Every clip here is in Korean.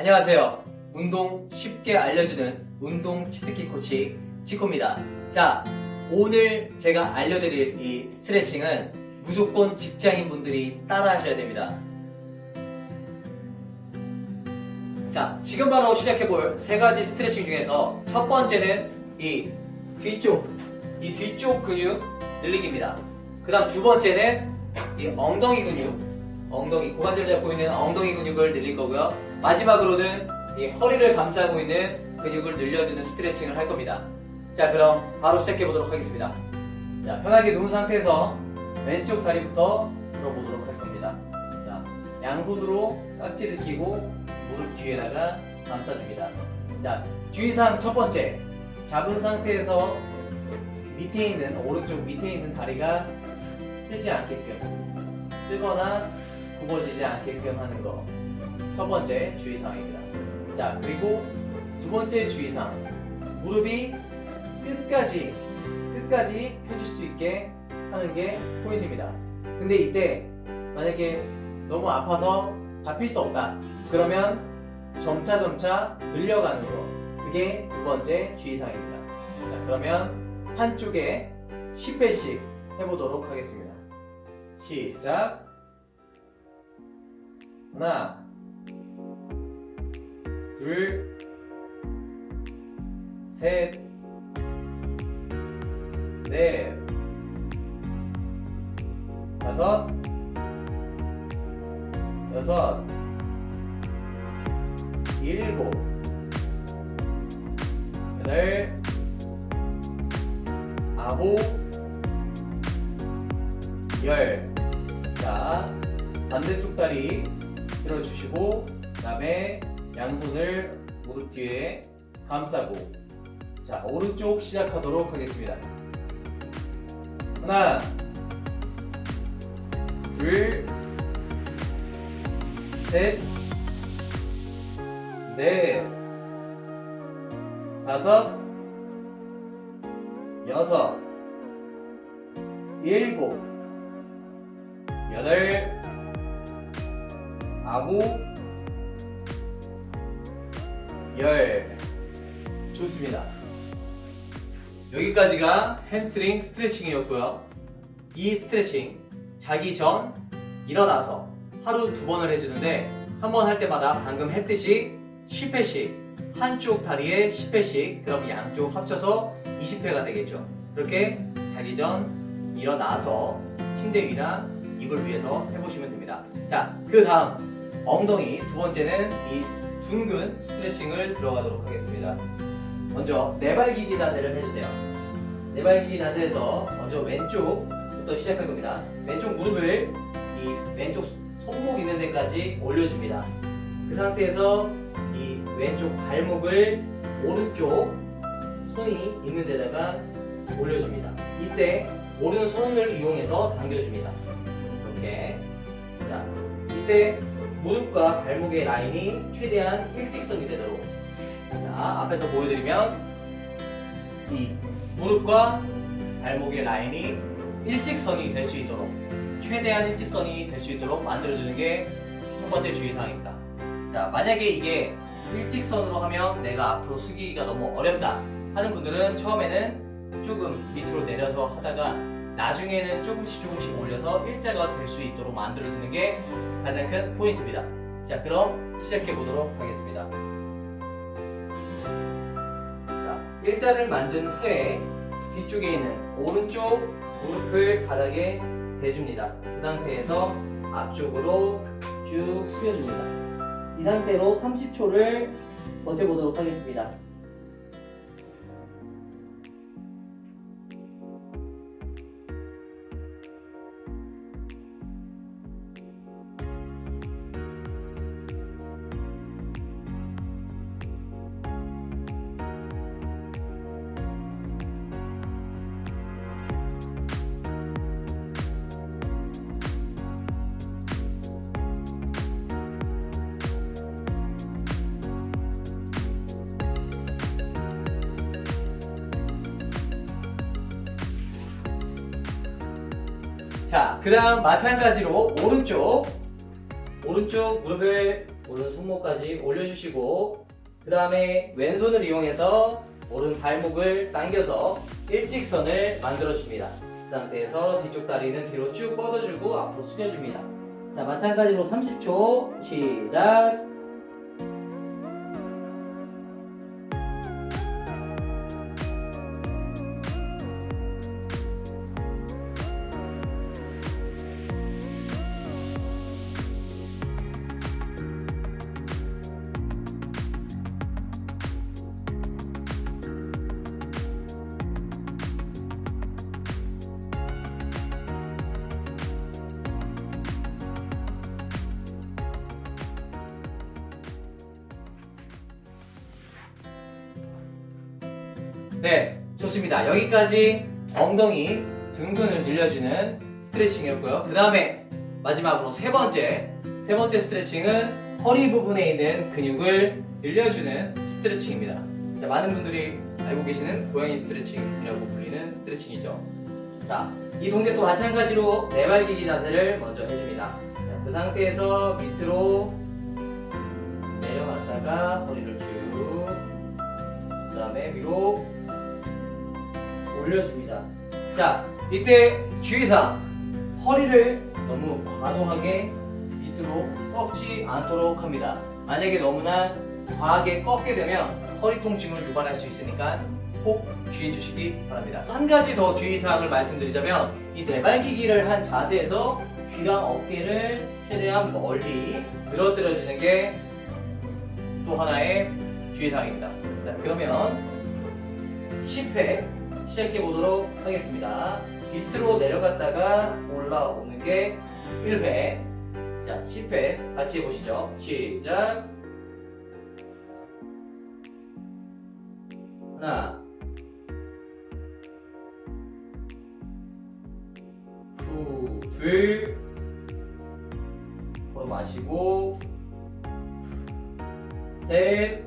안녕하세요. 운동 쉽게 알려주는 운동 치트키 코치 치코입니다. 자, 오늘 제가 알려드릴 이 스트레칭은 무조건 직장인 분들이 따라 하셔야 됩니다. 자, 지금 바로 시작해볼 세 가지 스트레칭 중에서 첫 번째는 이 뒤쪽, 이 뒤쪽 근육 늘리기입니다. 그 다음 두 번째는 이 엉덩이 근육, 엉덩이, 고관절 잡고 있는 엉덩이 근육을 늘릴 거고요. 마지막으로는 이 허리를 감싸고 있는 근육을 늘려주는 스트레칭을 할 겁니다. 자, 그럼 바로 시작해 보도록 하겠습니다. 자, 편하게 누운 상태에서 왼쪽 다리부터 들어보도록 할 겁니다. 자, 양손으로 깍지를 끼고 무릎 뒤에다가 감싸줍니다. 자, 주의사항 첫 번째. 잡은 상태에서 밑에 있는, 오른쪽 밑에 있는 다리가 뜨지 않게끔, 뜨거나 굽어지지 않게끔 하는 거. 첫 번째 주의사항입니다. 자, 그리고 두 번째 주의사항. 무릎이 끝까지, 끝까지 펴질 수 있게 하는 게 포인트입니다. 근데 이때 만약에 너무 아파서 다 필 수 없다. 그러면 점차 점차 늘려가는 거. 그게 두 번째 주의사항입니다. 자, 그러면 한쪽에 10회씩 해보도록 하겠습니다. 시작. 하나, 둘, 셋, 넷, 다섯, 여섯, 일곱, 여덟, 아홉, 열. 자, 반대쪽 다리 들어주시고, 그 다음에 양손을 무릎 뒤에 감싸고, 자, 오른쪽 시작하도록 하겠습니다. 하나, 둘, 셋, 넷, 다섯, 여섯, 일곱, 여덟, 아홉, 열. 좋습니다. 여기까지가 햄스트링 스트레칭이었고요. 이 스트레칭 자기 전 일어나서 하루 두 번을 해주는데 한 번 할 때마다 방금 했듯이 10회씩 한쪽 다리에 10회씩 그럼 양쪽 합쳐서 20회가 되겠죠. 그렇게 자기 전 일어나서 침대 위나 이불 위에서 해보시면 됩니다. 자, 그 다음 엉덩이 두 번째는 이 둥근 스트레칭을 들어가도록 하겠습니다. 먼저 네발기기 자세를 해주세요. 네발기기 자세에서 먼저 왼쪽부터 시작할 겁니다. 왼쪽 무릎을 이 왼쪽 손목 있는 데까지 올려줍니다. 그 상태에서 이 왼쪽 발목을 오른쪽 손이 있는 데다가 올려줍니다. 이때 오른손을 이용해서 당겨줍니다. 이렇게. 자, 이때 무릎과 발목의 라인이 최대한 일직선이 되도록. 자, 앞에서 보여드리면 이 무릎과 발목의 라인이 일직선이 될 수 있도록 최대한 일직선이 될 수 있도록 만들어주는 게 첫 번째 주의사항입니다. 자, 만약에 이게 일직선으로 하면 내가 앞으로 숙이기가 너무 어렵다 하는 분들은 처음에는 조금 밑으로 내려서 하다가 나중에는 조금씩 조금씩 올려서 일자가 될 수 있도록 만들어주는 게 가장 큰 포인트입니다. 자, 그럼 시작해 보도록 하겠습니다. 자, 일자를 만든 후에 뒤쪽에 있는 오른쪽 무릎을 바닥에 대줍니다. 그 상태에서 앞쪽으로 쭉 숙여줍니다. 이 상태로 30초를 버텨보도록 하겠습니다. 그 다음 마찬가지로 오른쪽 오른쪽 무릎을 오른 손목까지 올려주시고 그 다음에 왼손을 이용해서 오른 발목을 당겨서 일직선을 만들어줍니다. 그 상태에서 뒤쪽 다리는 뒤로 쭉 뻗어주고 앞으로 숙여줍니다. 자, 마찬가지로 30초 시작. 네, 좋습니다. 여기까지 엉덩이, 등근을 늘려주는 스트레칭이었고요. 그 다음에 마지막으로 세 번째, 세 번째 스트레칭은 허리 부분에 있는 근육을 늘려주는 스트레칭입니다. 자, 많은 분들이 알고 계시는 고양이 스트레칭이라고 불리는 스트레칭이죠. 자, 이 동작 도 마찬가지로 내발기기 자세를 먼저 해줍니다. 자, 그 상태에서 밑으로 내려갔다가 허리를 쭉, 그 다음에 위로 올려줍니다. 자, 이때 주의사항. 허리를 너무 과도하게 밑으로 꺾지 않도록 합니다. 만약에 너무나 과하게 꺾게 되면 허리 통증을 유발할 수 있으니까 꼭 주의해 주시기 바랍니다. 한 가지 더 주의사항을 말씀드리자면 이 내발기기를 한 자세에서 귀랑 어깨를 최대한 멀리 늘어뜨려 주는 게 또 하나의 주의사항입니다. 자, 그러면 10회 시작해 보도록 하겠습니다. 밑으로 내려갔다가 올라오는 게 1회. 자, 10회 같이 해보시죠. 시작. 하나. 후, 둘. 더 마시고. 셋.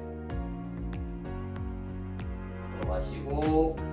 더 마시고.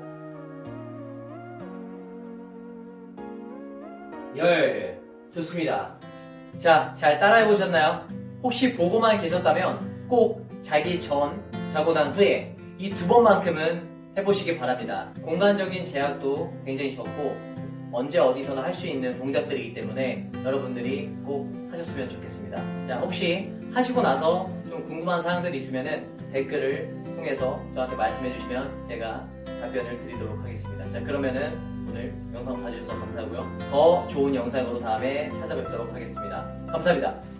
열. 좋습니다. 자, 잘 따라해 보셨나요? 혹시 보고만 계셨다면 꼭 자기 전, 자고 난 후에 이 두 번만큼은 해보시기 바랍니다. 공간적인 제약도 굉장히 적고 언제 어디서나 할 수 있는 동작들이기 때문에 여러분들이 꼭 하셨으면 좋겠습니다. 자, 혹시 하시고 나서 좀 궁금한 사항들이 있으면은 댓글을 통해서 저한테 말씀해 주시면 제가 답변을 드리도록 하겠습니다. 자, 그러면은 오늘 영상 봐주셔서 감사하고요. 더 좋은 영상으로 다음에 찾아뵙도록 하겠습니다. 감사합니다.